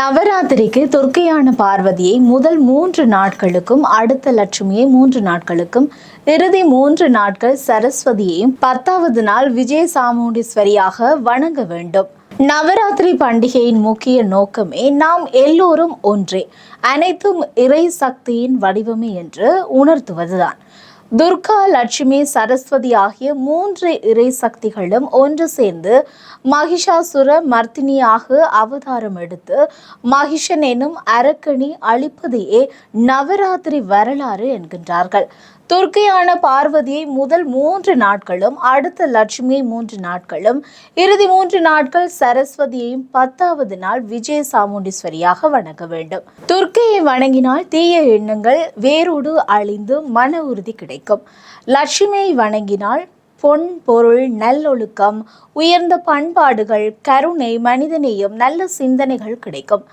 நவராத்திரிக்கு துர்க்கையான பார்வதியை முதல் மூன்று நாட்களுக்கும் அடுத்த லட்சுமியை மூன்று நாட்களுக்கும் இறுதி மூன்று நாட்கள் சரஸ்வதியையும் பத்தாவது நாள் விஜய சாமுண்டீஸ்வரியாக வணங்க வேண்டும். நவராத்திரி பண்டிகையின் முக்கிய நோக்கமே நாம் எல்லோரும் ஒன்றே. அனைத்தும் இறை சக்தியின் வடிவமே என்று உணர்த்துவதுதான். துர்கா லட்சுமி சரஸ்வதி ஆகிய மூன்று இறை சக்திகளும் ஒன்று சேர்ந்து மகிஷாசுர மர்த்தினியாக அவதாரம் எடுத்து மகிஷன் எனும் அரக்கணி அழிப்பதையே நவராத்திரி வரலாறு என்கின்றார்கள். துர்க்கையான பார்வதியை முதல் மூன்று நாட்களும் அடுத்த லட்சுமியை மூன்று நாட்களும் இறுதி மூன்று நாட்கள் சரஸ்வதியையும் பத்தாவது நாள் விஜய சாமுண்டீஸ்வரியாக வணங்க வேண்டும். துர்க்கையை வணங்கினால் தீய எண்ணங்கள் வேரோடு அழிந்து மன உறுதி கிடைக்கும். லட்சுமியை வணங்கினால் பொன் பொருள் நல்லொழுக்கம் உயர்ந்த பண்பாடுகள் கருணை மனிதநேயம் நல்ல சிந்தனைகள் கிடைக்கும்.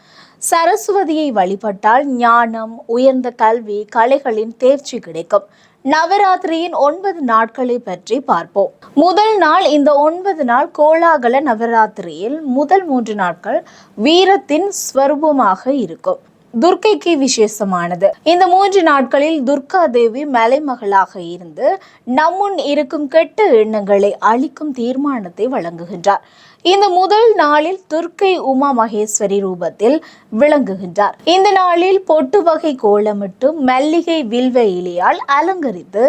சரஸ்வதியை வழிபட்டால் ஞானம் உயர்ந்த கல்வி கலைகளின் தேர்ச்சி கிடைக்கும். நவராத்திரியின் ஒன்பது நாட்களை பற்றி பார்ப்போம். முதல் நாள் இந்த ஒன்பது நாள் கோலாகல நவராத்திரியில் முதல் மூன்று நாட்கள் வீரத்தின் ஸ்வரூபமாக இருக்கும். துர்க்கைக்கு விசேஷமானது. இந்த மூன்று நாட்களில் துர்கா தேவி மலைமகளாக இருந்து நம்முன் இருக்கும் கெட்ட எண்ணங்களை அழிக்கும் தீர்மானத்தை வழங்குகின்றார். இந்த முதல் நாளில் துர்க்கை உமா மகேஸ்வரி ரூபத்தில் விளங்குகின்றார். இந்த நாளில் பொட்டு வகை கோலமிட்டு மல்லிகை வில்வ இலியால் அலங்கரித்து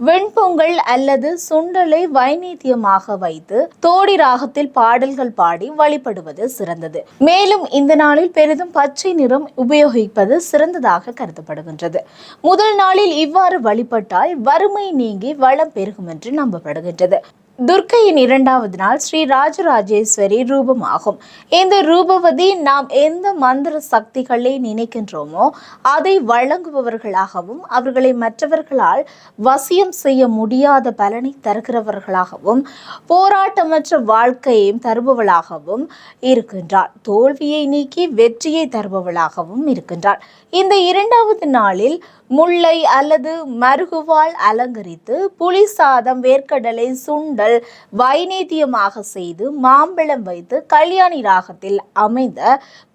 வெண்பொங்கல் அல்லது சுண்டலை வைநீத்தியமாக வைத்து தோடி ராகத்தில் பாடல்கள் பாடி வழிபடுவது சிறந்தது. மேலும் இந்த நாளில் பெரிதும் பச்சை நிறம் உபயோகிப்பது சிறந்ததாக கருதப்படுகின்றது. முதல் நாளில் இவ்வாறு வழிபட்டால் வறுமை நீங்கி வளம் பெருகும் என்று நம்பப்படுகின்றது. துர்க்கையின் இரண்டாவது நாள் ஸ்ரீ ராஜராஜேஸ்வரி ரூபமாகும். இந்த ரூபவதி நாம் எந்த மந்திர சக்திகளை நினைக்கின்றோமோ அதை வழங்குபவர்களாகவும் அவர்களை மற்றவர்களால் வசியம் செய்ய முடியாத பலனை தருகிறவர்களாகவும் போராட்டமற்ற வாழ்க்கையையும் தருபவளாகவும் இருக்கின்றார் தோல்வியை நீக்கி வெற்றியை தருபவளாகவும் இருக்கின்றார் இந்த இரண்டாவது நாளில் முல்லை அல்லது மருகுவால் அலங்கரித்து புளி சாதம் வேர்க்கடலை சுண்டல் வைநீத்தியமாக செய்து மாம்பழம் வைத்து கல்யாணி ராகத்தில் அமைந்த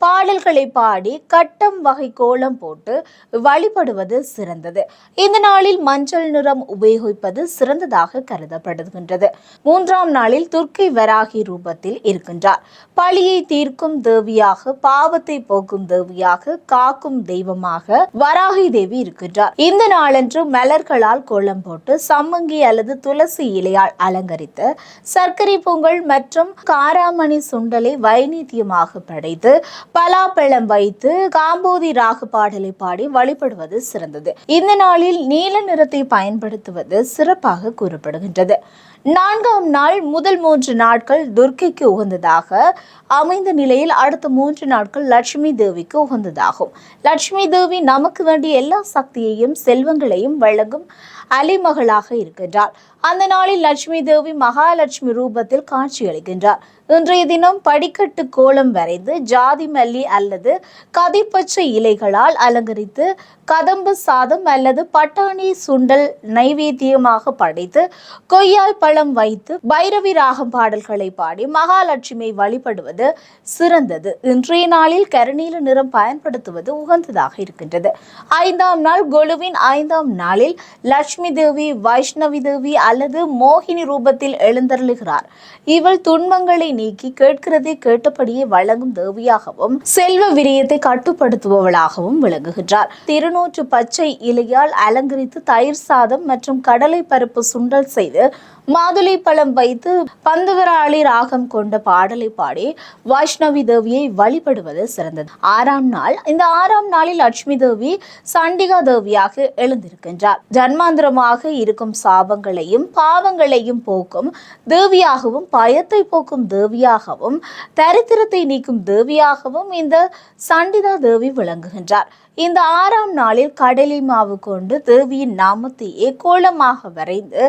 பாடல்களை பாடி கட்டம் வகை கோலம் போட்டு வழிபடுவது சிறந்தது. இந்த நாளில் மஞ்சள் நிறம் உபயோகிப்பது சிறந்ததாக கருதப்படுகின்றது. மூன்றாம் நாளில் துர்க்கை வராகி ரூபத்தில் இருக்கின்றார். பழியை தீர்க்கும் தேவியாக பாவத்தை போக்கும் தேவியாக காக்கும் தெய்வமாக வராகி தேவி இருக்கின்றார் இந்த நாளன்று மலர்களால் கோலம் போட்டு சம்மங்கி அல்லது துளசி இலையால் அலங்கரித்து சர்க்கரை பொங்கல் மற்றும் காராமணி சுண்டலை வைநீத்தியமாக படைத்து பலாப்பழம் வைத்து காம்போதி ராகு பாடலை பாடி வழிபடுவது சிறந்தது. இந்த நாளில் நீல நிறத்தை பயன்படுத்துவது சிறப்பாக கூறப்படுகின்றது. நான்காம் நாள் முதல் மூன்று நாட்கள் துர்க்கைக்கு உகந்ததாக அமைந்த நிலையில் அடுத்த மூன்று நாட்கள் லட்சுமி தேவிக்கு உகந்ததாகும். லட்சுமி தேவி நமக்கு வேண்டிய எல்லா சக்தியையும் செல்வங்களையும் வழங்கும் அலிமகளாக இருக்கின்றார். அந்த நாளில் லட்சுமி தேவி மகாலட்சுமி ரூபத்தில் காட்சியளிக்கின்றார் இன்றைய தினம் படிக்கட்டு கோலம் வரைந்து ஜாதி மல்லி அல்லது கதிப்பச்சை இலைகளால் அலங்கரித்து கதம்பு சாதம் அல்லது பட்டாணி சுண்டல் நைவேத்தியமாக படைத்து கொய்யாய் பழம் வைத்து பைரவி ராகம் பாடல்களை பாடி மகாலட்சுமியை வழிபடுவது சிறந்தது. இன்றைய நாளில் கருநீல நிறம் பயன்படுத்துவது உகந்ததாக இருக்கின்றது. ஐந்தாம் நாள் கொலுவின் ஐந்தாம் நாளில் லட்சுமி தேவி வைஷ்ணவி தேவி அல்லது மோகினி ரூபத்தில் எழுந்தருளுகிறார். இவள் துன்பங்களை நீக்கி கேட்கிறதை கேட்டபடியே வழங்கும் தேவியாகவும் செல்வ விரயத்தை கட்டுப்படுத்துபவளாகவும் விளங்குகின்றார். திருநூற்று பச்சை இலையால் அலங்கரித்து தயிர் சாதம் மற்றும் கடலை பருப்பு சுண்டல் செய்து மாதுளை பழம் வைத்து பந்துவராளி ராகம் கொண்ட பாடலை பாடி வைஷ்ணவி தேவியை வழிபடுவது சிறந்தது. ஆறாம் நாள் இந்த ஆறாம் நாளில் லட்சுமி தேவி சண்டிகா தேவியாக எழுந்திருக்கின்றார். ஜன்மாந்திரமாக இருக்கும் சாபங்களையும் பாவங்களையும் போக்கும் தேவியாகவும் பயத்தை போக்கும் தேவியாகவும் தரித்திரத்தை நீக்கும் தேவியாகவும் இந்த சண்டிதா தேவி விளங்குகின்றார். இந்த ஆறாம் நாளில் கடலை மாவு கொண்டு தேவியின் நாமத்தையே கோலமாக வரைந்து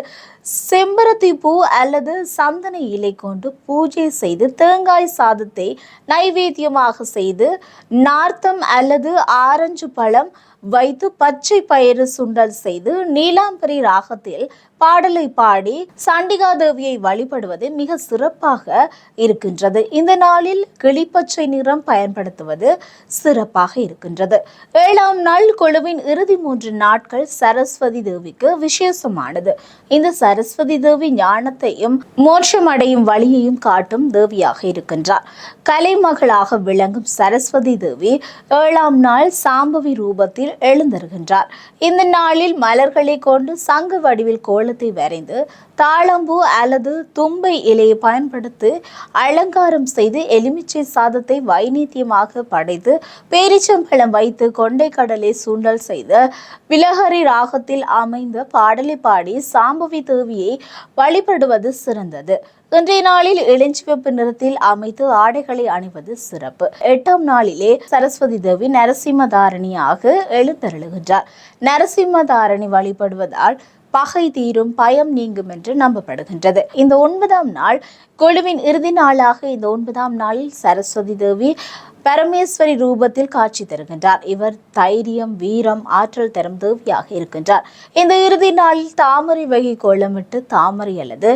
செம்பருத்தி பூ அல்லது சந்தன இலை கொண்டு பூஜை செய்து தேங்காய் சாதத்தை நைவேத்தியமாக செய்து நார்த்தம் அல்லது ஆரஞ்சு பழம் வைத்து பச்சை பயிறு சுண்டல் செய்து நீலாம்பரி ராகத்தில் பாடலை பாடி சண்டிகா தேவியை வழிபடுவது மிக சிறப்பாக இருக்கின்றது. இந்த நாளில் கிளிப்பச்சை நிறம் பயன்படுத்துவது சிறப்பாக இருக்கின்றது. ஏழாம் நாள் குழுவின் இறுதி மூன்று நாட்கள் சரஸ்வதி தேவிக்கு விசேஷமானது. இந்த சரஸ்வதி தேவி ஞானத்தையும் மோட்சமடையும் வழியையும் காட்டும் தேவியாக இருக்கின்றார். கலைமகளாக விளங்கும் சரஸ்வதி தேவி ஏழாம் நாள் சாம்பவி ரூபத்தில் எழுந்தருகின்றார். இந்த நாளில் மலர்களை கொண்டு சங்கு வடிவில் தாளத்தை வரைந்து தாளம்பூ அல்லது தும்பை இலையை பயன்படுத்தி அலங்காரம் செய்து எலுமிச்சை சாதத்தை வைநீத்தியமாக படைத்து பேரிச்சம்பழம் வைத்து கொண்டை கடலை சுண்டல் செய்து விலகரி ராகத்தில் அமைந்த பாடலை பாடி சாம்பவி தேவியை வழிபடுவது சிறந்தது. இன்றைய நாளில் இளஞ்சிவப்பு நிறத்தில் அமைத்து ஆடைகளை அணிவது சிறப்பு. எட்டாம் நாளிலே சரஸ்வதி தேவி நரசிம்மதாரணியாக எழுந்தருளுகின்றார். நரசிம்மதாரணி வழிபடுவதால் பகை தீரும் பயம் நீங்கும் என்று நம்பப்படுகின்றது. இந்த ஒன்பதாம் நாள் குழுவின் இறுதி நாளாக இந்த ஒன்பதாம் நாளில் சரஸ்வதி தேவி பரமேஸ்வரி ரூபத்தில் காட்சி தருகின்றார். இவர் தைரியம் வீரம் ஆற்றல் தரும் தேவியாக இருக்கின்றார். இந்த இறுதி நாளில் தாமரை வகை கோலமிட்டு தாமரை அல்லது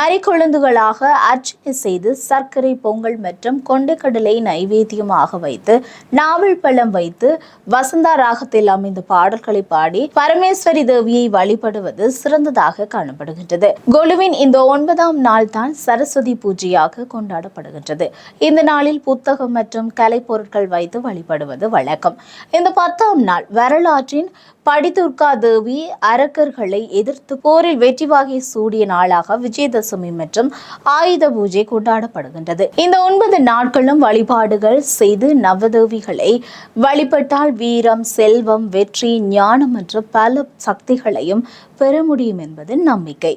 மறிக்கொழுந்துகளாக அர்ச்சனை செய்து சர்க்கரை பொங்கல் மற்றும் கொண்டைக்கடலை நைவேத்தியமாக வைத்து நாவல் பழம் வைத்து வசந்தா ராகத்தில் அமைந்த பாடல்களை பாடி பரமேஸ்வரி தேவியை வழிபடுவது சிறந்ததாக காணப்படுகின்றது. கொலுவின் இந்த ஒன்பதாம் நாள் தான் சரஸ்வதி பூஜையாக கொண்டாடப்படுகின்றது. இந்த நாளில் புத்தகம் மற்றும் கலைப்பொருட்கள் வைத்து வழிபடுவது வழக்கம். இந்த பத்தாம் நாள் வரலாற்றின் படிதுர்கா தேவி அரக்கர்களை எதிர்த்து போரில் வெற்றி வாகை சூடிய நாளாக விஜயதசமி மற்றும் ஆயுத பூஜை கொண்டாடப்படுகின்றது. இந்த ஒன்பது நாட்களும் வழிபாடுகள் செய்து நவதேவிகளை வழிபட்டால் வீரம் செல்வம் வெற்றி ஞானம் மற்றும் பல சக்திகளையும் பெற முடியும் என்பது நம்பிக்கை.